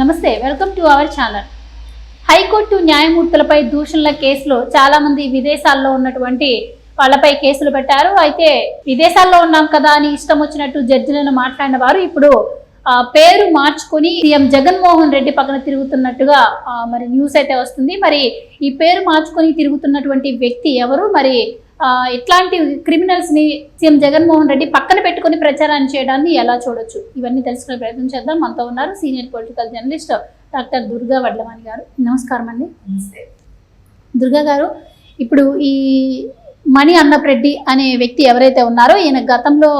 నమస్తే welcome to our channel. High court న్యాయమూర్తులపై దూషణల కేసులో చాలామంది విదేశాల్లో ఉన్నటువంటి వాళ్ళపై కేసులు పెట్టారు. అయితే విదేశాల్లో ఉన్నాం కదా అని ఇష్టం వచ్చినట్టు జడ్జిలను మాట్లాడిన వారు ఇప్పుడు పేరు మార్చుకొని సీఎం జగన్మోహన్ రెడ్డి పక్కన తిరుగుతున్నట్టుగా మరి న్యూస్ అయితే వస్తుంది. మరి ఈ పేరు మార్చుకొని తిరుగుతున్నటువంటి వ్యక్తి ఎవరు? మరి ఇట్లాంటి క్రిమినల్స్ని సీఎం జగన్మోహన్ రెడ్డి పక్కన పెట్టుకొని ప్రచారాన్ని చేయడాన్ని ఎలా చూడొచ్చు? ఇవన్నీ తెలుసుకునే ప్రయత్నం చేద్దాం. మనతో ఉన్నారు senior political journalist doctor Durga Vadlavani గారు. నమస్కారం అండి. దుర్గా గారు ఇప్పుడు ఈ మణి అన్నప్రెడ్డి అనే వ్యక్తి ఎవరైతే ఉన్నారో ఈయన గతంలో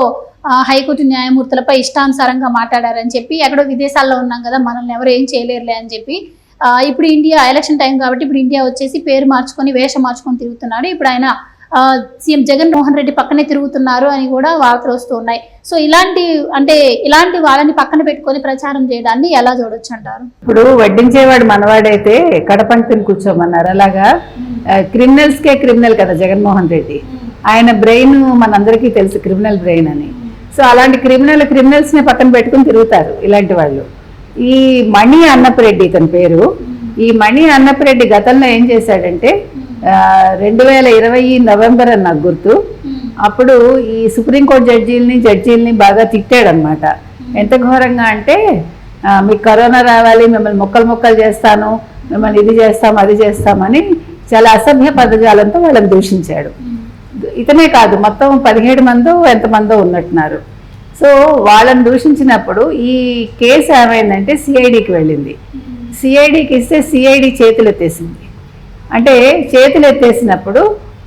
హైకోర్టు న్యాయమూర్తులపై ఇష్టానుసారంగా మాట్లాడారని చెప్పి ఎక్కడో విదేశాల్లో ఉన్నాం కదా మనల్ని ఎవరు ఏం చేయలేరులే అని చెప్పి ఇప్పుడు ఇండియా ఎలక్షన్ టైం కాబట్టి ఇప్పుడు ఇండియా వచ్చేసి పేరు మార్చుకొని వేషం మార్చుకొని తిరుగుతున్నాడు. ఇప్పుడు ఆయన సీఎం జగన్మోహన్ రెడ్డి పక్కనే తిరుగుతున్నారు అని కూడా వార్తలు వస్తూ ఉన్నాయి. సో ఇలాంటి అంటే ఇలాంటి వాళ్ళని పక్కన పెట్టుకొని ప్రచారం చేయడాన్ని ఎలా చూడొచ్చు అంటారు? ఇప్పుడు వడ్డించేవాడు మనవాడైతే కడపంక్తిని కూర్చోమన్నారు. అలాగా క్రిమినల్స్ కే క్రిమినల్ కదా జగన్మోహన్ రెడ్డి. ఆయన బ్రెయిన్ మనందరికీ తెలుసు క్రిమినల్ బ్రెయిన్ అని. సో అలాంటి క్రిమినల్ క్రిమినల్స్ని పక్కన పెట్టుకుని తిరుగుతారు ఇలాంటి వాళ్ళు. ఈ మణి అన్నపరెడ్డి ఇతని పేరు. ఈ మణి అన్నపరెడ్డి గతంలో ఏం చేశాడంటే రెండు వేల ఇరవై నవంబర్ అని నాకు గుర్తు. అప్పుడు ఈ సుప్రీంకోర్టు జడ్జీలని జడ్జీలని బాగా తిట్టాడనమాట ఎంత ఘోరంగా అంటే మీకు కరోనా రావాలి మిమ్మల్ని మొక్కలు మొక్కలు చేస్తాను మిమ్మల్ని ఇది చేస్తాం అది చేస్తామని చాలా అసభ్య పదజాలంతో వాళ్ళని దూషించాడు. ఇతనే కాదు మొత్తం పదిహేడు మందో ఎంతమందో ఉన్నట్టున్నారు. సో వాళ్ళని దూషించినప్పుడు ఈ కేసు ఏమైందంటే సిఐడికి వెళ్ళింది. సిఐడికి ఇస్తే సిఐడి చేతులు ఎత్తేసింది అంటే చేతులు ఎత్తేసినప్పుడు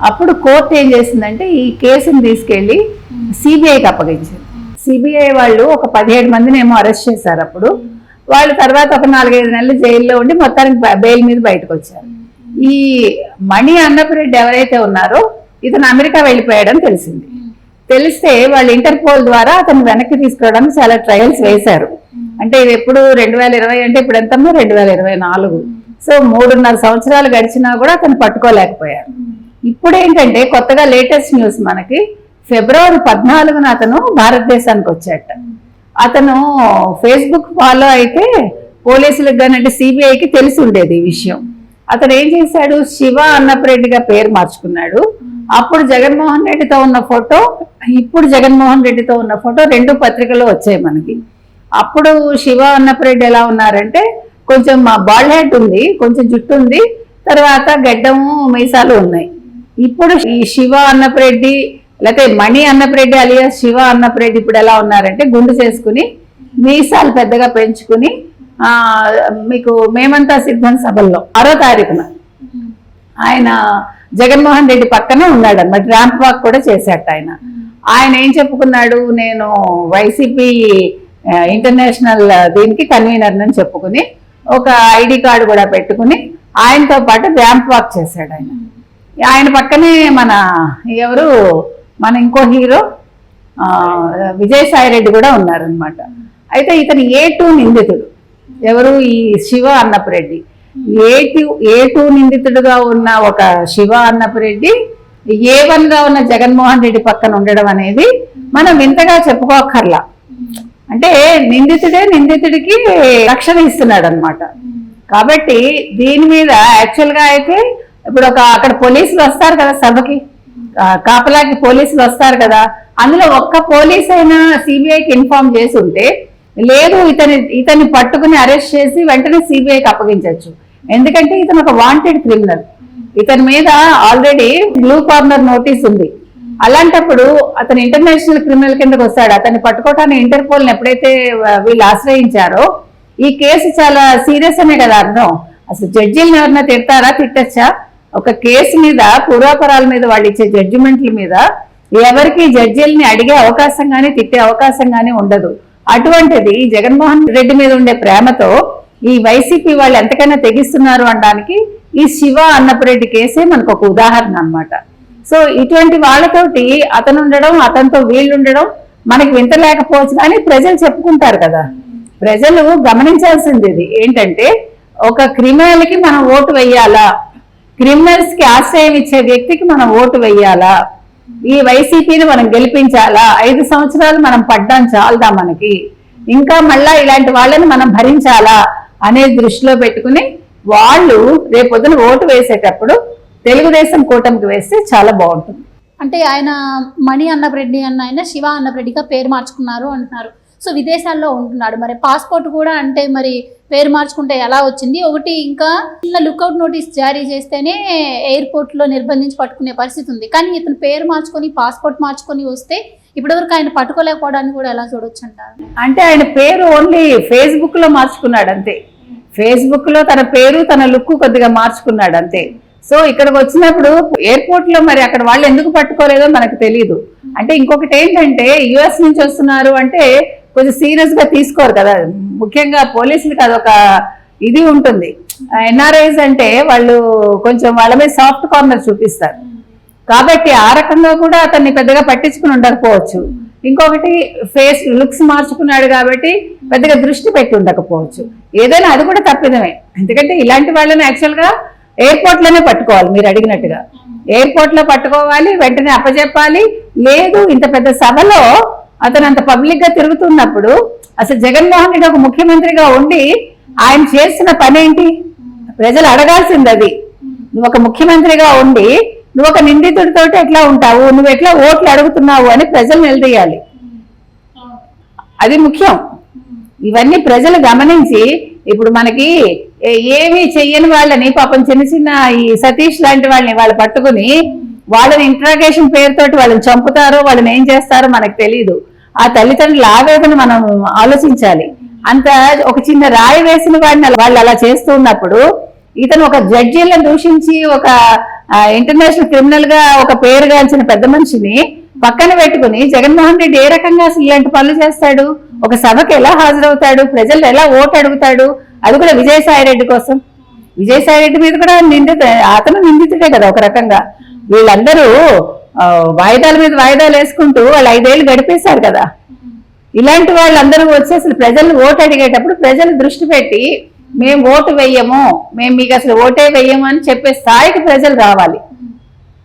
అప్పుడు కోర్టు ఏం చేసిందంటే ఈ కేసుని తీసుకెళ్ళి సిబిఐకి అప్పగించింది. సిబిఐ వాళ్ళు ఒక పదిహేడు మందిని ఏమో అరెస్ట్ చేశారు అప్పుడు. వాళ్ళు తర్వాత ఒక నాలుగైదు నెలలు జైల్లో ఉండి మొత్తానికి బెయిల్ మీద బయటకు వచ్చారు ఈ మణి అన్నపురెడ్డి ఎవరైతే ఉన్నారో ఇతను అమెరికా వెళ్ళిపోయాడని తెలిసింది. తెలిస్తే వాళ్ళు ఇంటర్పోల్ ద్వారా అతను వెనక్కి తీసుకురావడానికి చాలా ట్రయల్స్ వేశారు. అంటే ఇది ఎప్పుడు రెండు వేల ఇరవై అంటే ఇప్పుడు ఎంతమ్మా? రెండు వేల ఇరవై నాలుగు. సో మూడున్నర సంవత్సరాలు గడిచినా కూడా అతను పట్టుకోలేకపోయారు. ఇప్పుడు ఏంటంటే కొత్తగా లేటెస్ట్ న్యూస్ మనకి ఫిబ్రవరి పద్నాలుగున అతను భారతదేశానికి వచ్చాట. అతను ఫేస్బుక్ ఫాలో అయితే పోలీసులకు కానీ అంటే సిబిఐకి తెలిసి ఉండేది ఈ విషయం. అతను ఏం చేశాడు? శివ అన్నపరెడ్డిగా పేరు మార్చుకున్నాడు. అప్పుడు జగన్మోహన్ రెడ్డితో ఉన్న ఫోటో ఇప్పుడు జగన్మోహన్ రెడ్డితో ఉన్న ఫోటో రెండు పత్రికలు వచ్చాయి మనకి. అప్పుడు శివ అన్నపరెడ్డి ఎలా ఉన్నారంటే కొంచెం బాల్ హెడ్ ఉంది కొంచెం జుట్టు ఉంది తర్వాత గడ్డము మీసాలు ఉన్నాయి. ఇప్పుడు ఈ శివ అన్నప్రెడ్డి లేకపోతే మణి అన్నప్రెడ్డి అలియా శివ అన్నపరెడ్డి ఇప్పుడు ఎలా ఉన్నారంటే గుండు చేసుకుని మీసాలు పెద్దగా పెంచుకుని మీకు మేమంతా సిద్ధం సభల్లో ఆరో తారీఖున. ఆయన జగన్మోహన్ రెడ్డి పక్కనే ఉన్నాడు అనమాట ర్యాంప్ వాక్ కూడా చేశాట ఆయన. ఆయన ఏం చెప్పుకున్నాడు నేను వైసీపీ ఇంటర్నేషనల్ దీనికి కన్వీనర్ అని చెప్పుకుని ఒక ఐడి కార్డు కూడా పెట్టుకుని ఆయనతో పాటు ర్యాంప్ వాక్ చేశాడు ఆయన. ఆయన పక్కనే మన ఎవరు? మన ఇంకో హీరో విజయసాయి రెడ్డి కూడా ఉన్నారనమాట అయితే ఇతను ఏ టూ నిందితుడు? ఎవరు? ఈ Shiva Annapureddy A two A two నిందితుడుగా ఉన్న ఒక శివ అన్నపురెడ్డి ఏ వన్గా ఉన్న జగన్మోహన్ రెడ్డి పక్కన ఉండడం అనేది మనం వింతగా చెప్పుకోకర్లా అంటే నిందితుడే నిందితుడికి రక్షణ ఇస్తున్నాడు అనమాట కాబట్టి దీని మీద యాక్చువల్గా అయితే ఇప్పుడు ఒక అక్కడ పోలీసులు వస్తారు కదా సభకి. కాపలాకి పోలీసులు వస్తారు కదా. అందులో ఒక్క పోలీస్ అయినా సిబిఐకి ఇన్ఫార్మ్ చేసి ఉంటే లేదు ఇతని ఇతన్ని పట్టుకుని అరెస్ట్ చేసి వెంటనే సిబిఐకి అప్పగించవచ్చు ఎందుకంటే ఇతను ఒక వాంటెడ్ క్రిమినల్ ఇతని మీద ఆల్రెడీ బ్లూ కార్నర్ నోటీస్ ఉంది. అలాంటప్పుడు అతను ఇంటర్నేషనల్ క్రిమినల్ కిందకు వస్తాడు. అతన్ని పట్టుకోవటానికి ఇంటర్పోల్ ఎప్పుడైతే వీళ్ళు ఆశ్రయించారో ఈ కేసు చాలా సీరియస్ అనే కదా అర్థం. అసలు జడ్జీలను ఎవరైనా తిడతారా తిట్టచ్చా? ఒక కేసు మీద పూర్వాపరాల మీద వాళ్ళు ఇచ్చే జడ్జిమెంట్ల మీద ఎవరికి జడ్జీలని అడిగే అవకాశం కానీ తిట్టే అవకాశం కానీ ఉండదు. అటువంటిది జగన్మోహన్ రెడ్డి మీద ఉండే ప్రేమతో ఈ వైసీపీ వాళ్ళు ఎంతకైనా తెగిస్తున్నారు అనడానికి ఈ శివ అన్నపురెడ్డి కేసే మనకు ఒక ఉదాహరణ అన్నమాట. సో ఇటువంటి వాళ్ళతోటి అతను ఉండడం అతనితో వీళ్ళు ఉండడం మనకి వింత లేకపోవచ్చు కానీ ప్రజలు చెప్పుకుంటారు కదా. ప్రజలు గమనించాల్సింది ఇది. ఏంటంటే ఒక క్రిమినల్కి మనం ఓటు వెయ్యాలా? క్రిమినల్స్కి ఆశ్రయం ఇచ్చే వ్యక్తికి మనం ఓటు వెయ్యాలా? ఈ వైసీపీని మనం గెలిపించాలా? ఐదు సంవత్సరాలు మనం పడ్డాం చాలదా మనకి? ఇంకా మళ్ళా ఇలాంటి వాళ్ళని మనం భరించాలా? అనేది దృష్టిలో పెట్టుకుని వాళ్ళు రేపొద్దున ఓటు వేసేటప్పుడు తెలుగుదేశం కూటమికి వేస్తే చాలా బాగుంటుంది. అంటే ఆయన మణి అన్నప్రెడ్డి అన్న ఆయన శివ అన్నప్రెడ్డిగా పేరు మార్చుకున్నారు అంటున్నారు. సో విదేశాల్లో ఉంటున్నాడు. మరి పాస్పోర్ట్ కూడా అంటే మరి పేరు మార్చుకుంటే ఎలా వచ్చింది? ఒకటి ఇంకా చిన్న లుకౌట్ నోటీస్ జారీ చేస్తేనే ఎయిర్పోర్ట్లో నిర్బంధించి పట్టుకునే పరిస్థితి ఉంది. కానీ ఇతను పేరు మార్చుకొని పాస్పోర్ట్ మార్చుకొని వస్తే ఇప్పటివరకు ఆయన పట్టుకోలేకపోవడాన్ని కూడా ఎలా చూడొచ్చు అంటారు అంటే ఆయన పేరు ఓన్లీ ఫేస్బుక్లో మార్చుకున్నాడు అంతే ఫేస్బుక్లో తన పేరు తన లుక్ కొద్దిగా మార్చుకున్నాడు అంతే సో ఇక్కడికి వచ్చినప్పుడు ఎయిర్పోర్ట్లో మరి అక్కడ వాళ్ళు ఎందుకు పట్టుకోలేదో మనకు తెలియదు అంటే ఇంకొకటి ఏంటంటే యుఎస్ నుంచి వస్తున్నారు అంటే కొంచెం సీరియస్గా తీసుకోరు కదా. ముఖ్యంగా పోలీసులకి అదొక ఇది ఉంటుంది. ఎన్ఆర్ఐస్ అంటే వాళ్ళు కొంచెం వాళ్ళ మీద సాఫ్ట్ కార్నర్ చూపిస్తారు. కాబట్టి ఆ రకంగా కూడా అతన్ని పెద్దగా పట్టించుకుని ఉండకపోవచ్చు. ఇంకొకటి ఫేస్ లుక్స్ మార్చుకున్నాడు కాబట్టి పెద్దగా దృష్టి పెట్టి ఉండకపోవచ్చు. ఏదైనా అది కూడా తప్పిదమే. ఎందుకంటే ఇలాంటి వాళ్ళని యాక్చువల్గా ఎయిర్పోర్ట్లోనే పట్టుకోవాలి మీరు అడిగినట్టుగా. ఎయిర్పోర్ట్లో పట్టుకోవాలి వెంటనే అప్పచెప్పాలి లేదు ఇంత పెద్ద సభలో అతను అంత పబ్లిక్గా తిరుగుతున్నప్పుడు అసలు జగన్మోహన్ రెడ్డి ఒక ముఖ్యమంత్రిగా ఉండి ఆయన చేసిన పని ఏంటి ప్రజలు అడగాల్సింది అది. నువ్వు ఒక ముఖ్యమంత్రిగా ఉండి నువ్వు ఒక నిందితుడితోటి ఎట్లా ఉంటావు? నువ్వు ఎట్లా ఓట్లు అడుగుతున్నావు అని ప్రజలు నిలదీయాలి. అది ముఖ్యం. ఇవన్నీ ప్రజలు గమనించి ఇప్పుడు మనకి ఏమీ చెయ్యని వాళ్ళని పాపం చిన్న చిన్న ఈ సతీష్ లాంటి వాళ్ళని వాళ్ళు పట్టుకుని వాళ్ళని ఇంట్రాగేషన్ పేరుతోటి వాళ్ళని చంపుతారో వాళ్ళని ఏం చేస్తారో మనకు తెలియదు ఆ తల్లిదండ్రుల ఆవేదన మనం ఆలోచించాలి. అంత ఒక చిన్న రాయి వేసిన వాడిని వాళ్ళు అలా చేస్తూ ఉన్నప్పుడు ఇతను ఒక జడ్జీలను దూషించి ఒక ఇంటర్నేషనల్ క్రిమినల్గా ఒక పేరుగాంచిన పెద్ద మనిషిని పక్కన పెట్టుకుని జగన్మోహన్ రెడ్డి ఏ రకంగా అసలు ఇలాంటి పనులు చేస్తాడు? ఒక సభకు ఎలా హాజరవుతాడు? ప్రజలు ఎలా ఓటు అడుగుతాడు? అది కూడా విజయసాయి రెడ్డి కోసం. విజయసాయి రెడ్డి మీద కూడా నిందిత అతను నిందితుడే కదా ఒక రకంగా. వీళ్ళందరూ వాయిదాల మీద వాయిదాలు వేసుకుంటూ వాళ్ళు ఐదేళ్ళు గడిపేశారు కదా. ఇలాంటి వాళ్ళందరూ వచ్చి అసలు ప్రజలు ఓటు అడిగేటప్పుడు ప్రజలు దృష్టి పెట్టి మేము ఓటు వెయ్యము మేము మీకు అసలు ఓటే వెయ్యము అని చెప్పే స్థాయికి ప్రజలు రావాలి.